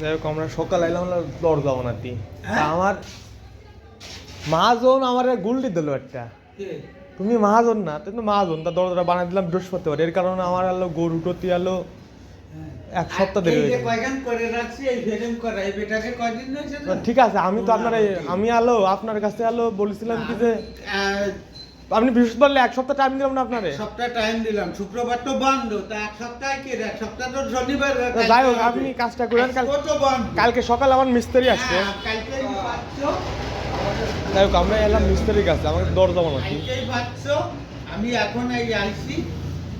যাই হোক আমরা সকাল আইলাম না দরজা বানাতি তা আমার মহাজন আমার গুলটি দিল একটা। তুমি মহাজন না তুমি মহাজন তা দরজাটা বানাই দিলাম বৃহস্পতিবার। এর কারণে আমার আলো গরু টতি আলো এক সপ্তাহ দেরি হয়ে হয়েছে ঠিক আছে আমি তো আপনার আমি আলো আপনার কাছে আলো বলেছিলাম কি যে আপনি বৃহস্পতিবার এক সপ্তাহ টাইম দিলাম না আপনারে। সপ্তাহ টাইম দিলাম শুক্রবার তো বন্ধ তা এক সপ্তাহ কি এক সপ্তাহ তো শনিবার তো যাই হোক আপনি কাজটা করেন কাল আজকেও তো বন্ধ। কালকে সকাল আমার মিস্ত্রি আসছে হ্যাঁ, কালকেই পাচ্ছ। যাই হোক আমরা এলাম মিস্ত্রির কাছে আমাকে দরজা বানাচ্ছি কালকেই পাচ্ছ। আমি এখন এই আইসি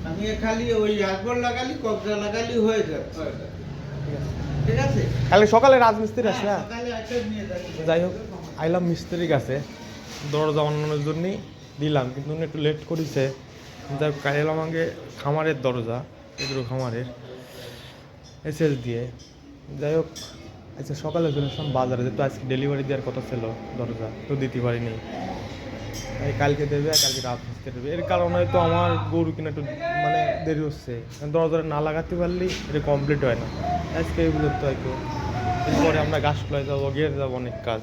আমি খালি ওই হাতবর লাগালি কবজা লাগালি হয়ে যাচ্ছে। ঠিক আছে? কালকে সকালে রাজমিস্ত্রি আসছে হ্যাঁ, না সকালে এসে নিয়ে যাচ্ছি। যাই হোক আইলাম মিস্ত্রির কাছে দরজা বানানোর জন্যই। দিলাম, কিন্তু উনি একটু লেট করেছে। যাই কাল আগে খামারের দরজা, এগুলো খামারের এসএস দিয়ে যাই হোক আচ্ছা সকালে চলে আসলাম বাজারে, যেহেতু আজকে ডেলিভারি দেওয়ার কথা ছিল দরজা, তো দিতে পারিনি। তাই কালকে দেবে আর কালকে রাত মিস্ত্রি দেবে। এর কারণে তো আমার গরু কিনা একটু মানে দেরি হচ্ছে। দরজাটা না লাগাতে পারলেই এটা কমপ্লিট হয় না। আজকে এগুলো তো। এরপরে আমরা গাছ খোলায় যাব গিয়ে যাব অনেক কাজ।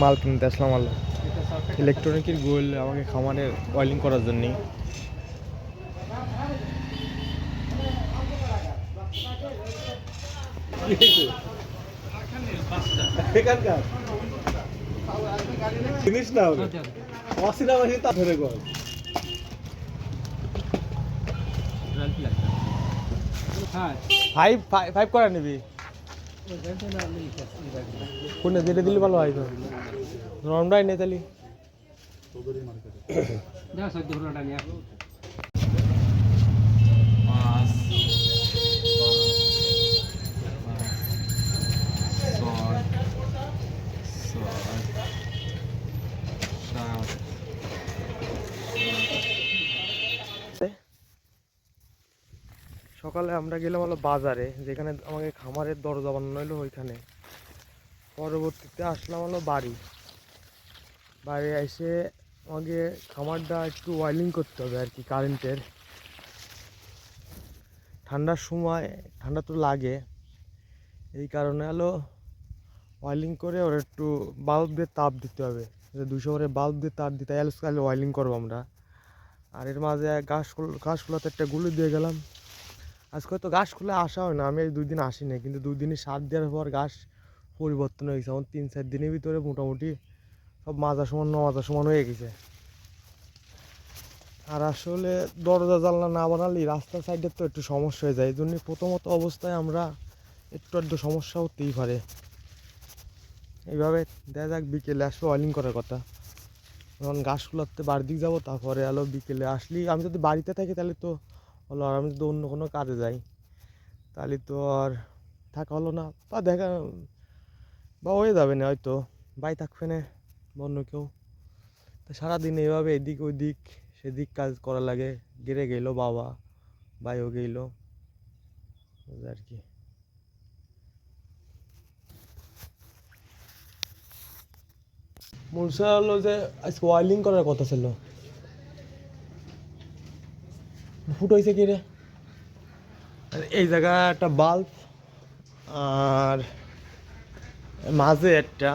মাল কিনতে আসলাম আলো ইলেকট্রনিকের গোল আমাকে খামারে ওয়েলিং করার জন্য জিনিস না হবে অসিনা মাসি তা ধরে গল। ফাইভ ফাইভ করে নিবি। কোনটা যেটা দিলে ভালো হয় তো? রমডাই নে সকালে আমরা গেলাম হলো বাজারে, যেখানে আমাকে খামারের দরজা বানানো হলো ওইখানে। পরবর্তীতে আসলাম হলো বাড়ি। বাড়ি এসে আমাকে খামারটা একটু ওয়াইলিং করতে হবে আর কি কারেন্টের ঠান্ডার সময়, ঠান্ডা তো লাগে। এই কারণে হলো ওয়াইলিং করে ওর একটু বাল্ব দিয়ে তাপ দিতে হবে। দুশো করে বাল্ব দিয়ে তাপ দিতে কালে ওয়াইলিং করব আমরা। আর এর মাঝে ঘাস খোলাতে একটা গুলি দিয়ে গেলাম। আজকে তো গাছ খুলে আসা হয় না, আমি এই দুই দিন আসি না কিন্তু দুই সার দেওয়ার পর গাছ পরিবর্তন হয়ে গেছে আমার তিন চার দিনের ভিতরে মোটামুটি সব মাজা সমান, ন মাজা সমান হয়ে গেছে। আর আসলে দরজা জানলা না বানালে রাস্তার সাইডে তো একটু সমস্যা হয়ে যায়। এই জন্য প্রথমত অবস্থায় আমরা একটু একটু সমস্যা হতেই পারে। এইভাবে দেখা যাক বিকেলে আসবে অয়েলিং করার কথা। যখন গাছগুলোতে বাড়ির দিক যাব, তারপরে আলো বিকেলে আসলেই আমি যদি বাড়িতে থাকি তাহলে তো হলো আর আমি যদি অন্য কোনো কাজে যাই, তাহলে তো আর থাকা হলো না। বা দেখা, বা হয়ে যাবে না হয়তো, বাই থাকবে না অন্য কেউ। তো সারাদিন এইভাবে এদিক ওইদিক সেদিক কাজ করা লাগে। গেড়ে গেলো বাবা, বাইও গেলো আর কি। মূলসা হলো যে আজকে ওয়াইলিং করার কথা ছিল। ফুট হয়েছে কি রে? এই জায়গায় একটা বাল্ব আর মাঝে একটা,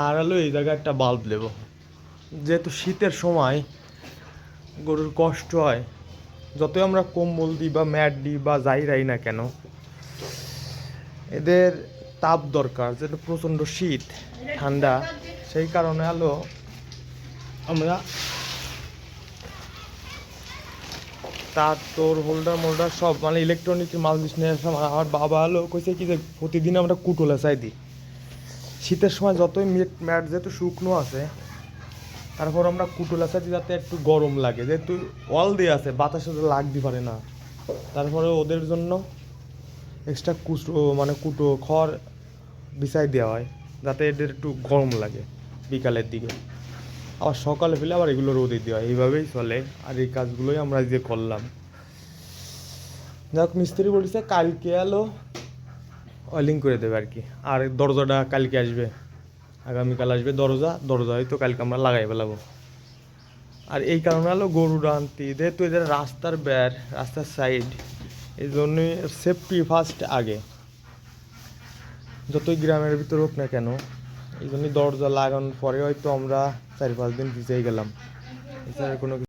আর হলো এই জায়গায় একটা বাল্ব দেবো। যেহেতু শীতের সময় গরুর কষ্ট হয়, যতই আমরা কম্বল দিই বা ম্যাট দিই বা যাই রাই না কেন, এদের তাপ দরকার, যেহেতু প্রচণ্ড শীত, ঠান্ডা, সেই কারণে হলো আমরা তার তোর হোল্ডার মোল্ডার সব মানে ইলেকট্রনিক মাল জিনিস নিয়ে আসলাম। আমার বাবা হলো কইছে কি যে, প্রতিদিন আমরা কুটোলা চাই দিই। শীতের সময় যতই মেট ম্যাট যেহেতু শুকনো আছে, তারপর আমরা কুটোলা চাই দিই যাতে একটু গরম লাগে। যেহেতু ওয়াল দিয়ে আছে, বাতাসে লাগতে পারে না। তারপরে ওদের জন্য এক্সট্রা কুটো মানে কুটো খড় বিছাই দেওয়া হয়, যাতে এদের একটু গরম লাগে বিকালের দিকে। আবার সকালে ফেলে আবার এগুলো রোদে দেওয়া এইভাবেই চলে। আর এই কাজগুলোই আমরা যে করলাম। যাক, মিস্ত্রি বলেছে কালকে এলো অয়েলিং করে দেবে আর কি। আর দরজাটা কালকে আসবে। আগামীকাল আসবে দরজা। দরজা হয়তো কালকে আমরা লাগাই ফেলাবো। আর এই কারণে হলো গরু আনতে। যেহেতু এদের রাস্তার বের রাস্তার সাইড এই জন্যই সেফটি ফার্স্ট আগে। যতই গ্রামের ভিতর হোক না কেন এই জন্য দরজা লাগানোর পরে হয়তো আমরা চার পাঁচ দিন ভিজেই গেলাম। এছাড়া কোনো